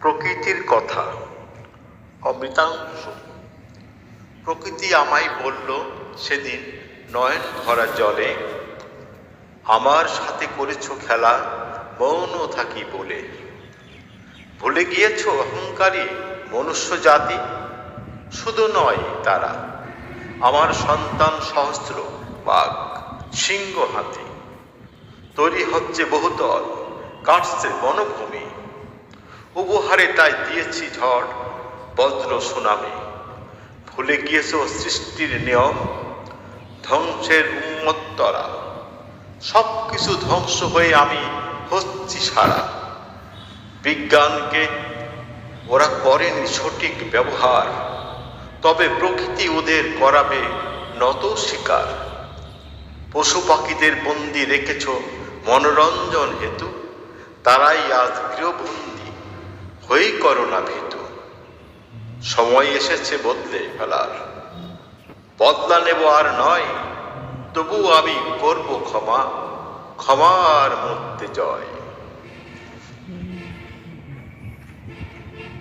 প্রকৃতির কথা। অমৃতাংশ। প্রকৃতি আমায় বলল, সেদিন নয়ন ভরা জলে। আমার সাথে করেছ খেলা মৌন থাকি বলে। ভুলে গিয়েছ অহংকারী মনুষ্য জাতি? শুধু নয় তারা। আমার সন্তান সহস্র বাঘ, সিংহ হাতি। তৈরি হচ্ছে বহুতল, কাটছে বনভূমি। উপহারে তাই দিয়েছি ঝড়, বজ্র সুনামি। ভুলে গিয়েছ সৃষ্টির নিয়ম? ধ্বংসের উন্মত্তরা সব কিছু ধ্বংস হয়ে আমি হচ্ছি সারা। বিজ্ঞানকে ওরা করেনি সঠিক ব্যবহার, তবে প্রকৃতি ওদের করাবে নত শিকার। পশু পাখিদের বন্দি রেখেছ মনোরঞ্জন হেতু, তারাই আজ গৃহবন্দি। হয়েই করোনা ভীত সময় এসেছে বদলে ফেলার। বদলা নেব আর নয় তবু আমি করব ক্ষমা, ক্ষমার মধ্যে জয়।